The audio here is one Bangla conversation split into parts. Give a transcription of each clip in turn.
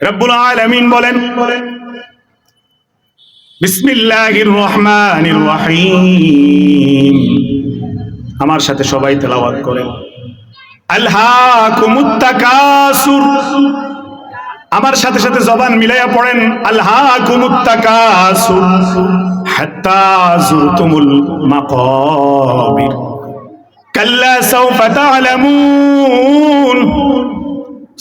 রব্বুল আলামিন বলেন, বিসমিল্লাহির রহমানির রহিম। আমার সাথে সবাই তেলাওয়াত করেন। আল্লাহকুমুত তাকাসুর আমার সাথে সাথে জবান মিলাইয়া পড়েন আল্লাহকুমুত তাকাসুর হাত্তা মাকাবির। কাল্লা সাউফা তা'লামুন।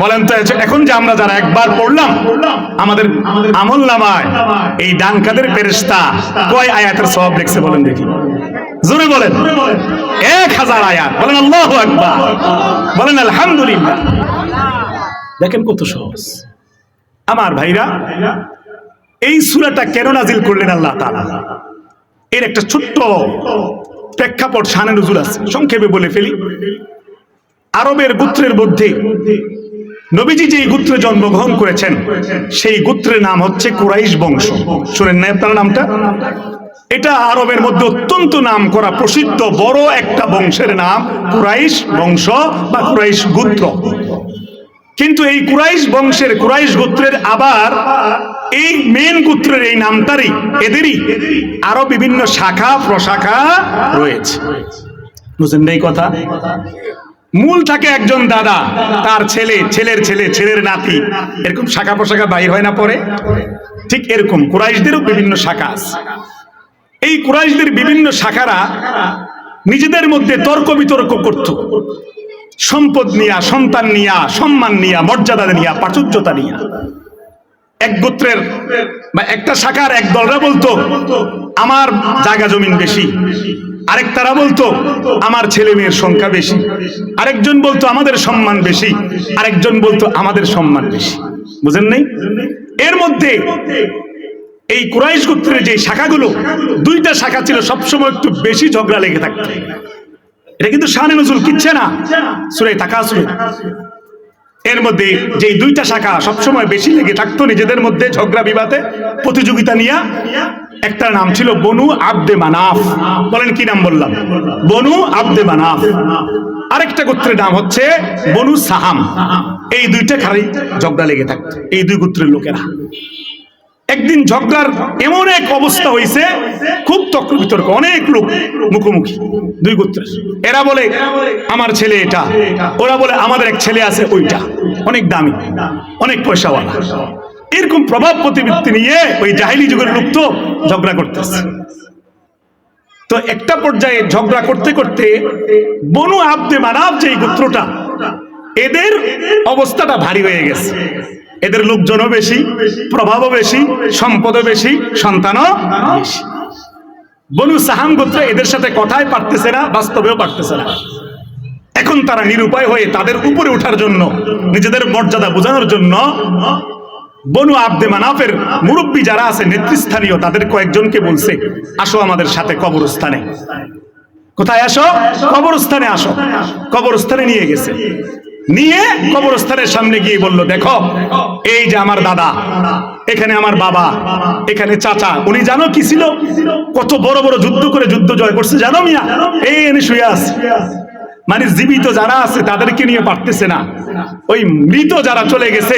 বলেন তো এখন যে আমরা যারা একবার পড়লাম, আমাদের আমল নামায় এই ডান কাদের ফেরেশতা কয় আয়াতের সওয়াব লিখছে বলেন দেখি। জোরে বলেন। এক হাজার আয়াত। বলেন আল্লাহ আকবার। বলেন আলহামদুলিল্লাহ। দেখেন কত সহজ। আমার ভাইরা, এই সুরাটা কেন নাজিল করলেন আল্লাহ তাআলা? এর একটা ছোট্ট প্রেক্ষাপট শানে নজুল আছে। সংক্ষেপে বলে ফেলি। আরবের গোত্রের মধ্যে নবীজি যে গোত্রে জন্মগ্রহণ করেছেন, সেই গোত্রের নাম হচ্ছে কুরাইশ বংশ। শুনেন না আপনার নামটা? এটা আরবের মধ্যে অত্যন্ত নাম করা প্রসিদ্ধ বড় একটা বংশের নাম কুরাইশ বংশ বা কুরাইশ গোত্র। কিন্তু এই কুরাইশ বংশের, কুরাইশ গোত্রের আবার এই মেন গোত্রের এই নামটারই, এদেরই আরও বিভিন্ন শাখা, প্রশাখা রয়েছে। বুঝলেন এই কথা? মূল থাকে একজন দাদা, তার ছেলে, ছেলের ছেলে, ছেলের নাতি। এরকম শাখা প্রশাখা বাইর হয় না পরে? ঠিক এরকম। কুরাইশদেরও বিভিন্ন শাখা আছে। এই কুরাইশদের বিভিন্ন শাখারা নিজেদের মধ্যে তর্ক বিতর্ক করত। সম্পদ নিয়া, সন্তান নিয়া, সম্মান নিয়া, মর্যাদা নিয়া, প্রাচুর্যতা নিয়া। এক গোত্রের বা একটা শাখার এক দলরা বলতো, আমার জায়গা জমিন বেশি আরেক তারা বলতো, আমার ছেলে মেয়ের সংখ্যা বেশি। আরেকজন বলতো, আমাদের সম্মান বেশি। আরেকজন বলতো, আমাদের সম্মান বেশি। বুঝেন নাই? এর মধ্যে এই কুরাইশ গোত্রের যে শাখাগুলো, দুইটা শাখা ছিল সবসময় একটু বেশি ঝগড়া লেগে থাকতো। এটা কিন্তু শানে নজরুল কিচ্ছে না। সুরে থাকা সুরে এর মধ্যে যে দুইটা শাখা সবসময় বেশি লেগে থাকতো নিজেদের মধ্যে ঝগড়া বিবাদে, প্রতিযোগিতা নিয়ে একটা নাম ছিল বনু আব্দে মানাফ। বলেন কি নাম বললাম? বনু আব্দে মানাফ। আরেকটা গোত্রের নাম হচ্ছে বনু সাহাম। এই দুইটা খালি ঝগড়া লেগে থাকতো, এই দুই গোত্রের লোকেরা। একদিন ঝগড়ার এমন এক অবস্থা হয়েছে খুব তর্ক বিতর্ক, অনেক লোক মুখোমুখি, দুই গোত্রের। এরা বলে, আমার ছেলে এটা। ওরা বলে, আমাদের এক ছেলে আছে ওইটা। অনেক দামি, অনেক পয়সাওয়ালা। এরকম প্রভাব প্রতিবৃত্তি নিয়ে ওই জাহিলি যুগের লোক তো ঝগড়া করতেছে। তো একটা পর্যায়ে ঝগড়া করতে করতে বনু আব্দে মানাব যে গোত্রটা, এদের অবস্থাটা ভারী হয়ে গেছে। এদের লোকজনও বেশি, প্রভাবও বেশি, সম্পদও বেশি, সন্তানও বেশি। বনু সাহাম গোত্র এদের সাথে কথাই পারতেছে না, বাস্তবেও পারতেছে না। এখন তারা নিরুপায় হয়ে তাদের উপরে ওঠার জন্য, নিজেদের মর্যাদা বোঝানোর জন্য বনু আব্দে মানাফের মুরব্বী যারা আছে, নেতৃস্থানীয়, তাদের কয়েকজনকে বলছে, আসো আমাদের সাথে কবরস্থানে। কোথায় আসো? কবরস্থানে আসো। কবরস্থানে নিয়ে গেছে। নিয়ে কবরস্থানের সামনে গিয়ে বলল, দেখো, এই যে আমার দাদা, এখানে আমার বাবা, এখানে চাচা, উনি জানো কি ছিল? কত বড় বড় যুদ্ধ করে যুদ্ধ জয় করছে, জানো মিয়া? এই এনে শুয়ে আছে। মানে জীবিত যারা আছে, তাদেরকে নিয়ে পারতেছে না। ওই মৃত যারা চলে গেছে,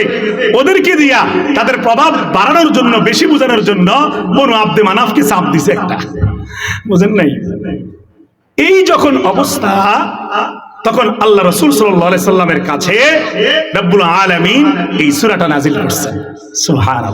ওদেরকে দিয়া তাদের প্রভাব বাড়ানোর জন্য, বেশি বোঝানোর জন্য বনু আব্দে মানাফকে চাপ দিছে একটা। বুঝেন নাই? এই যখন অবস্থা তখন আল্লাহ রসুল সাল্লাহ সাল্লামের কাছে রব্বুল আলমিন এই সুরাটা নাজিল করছেন। সুহান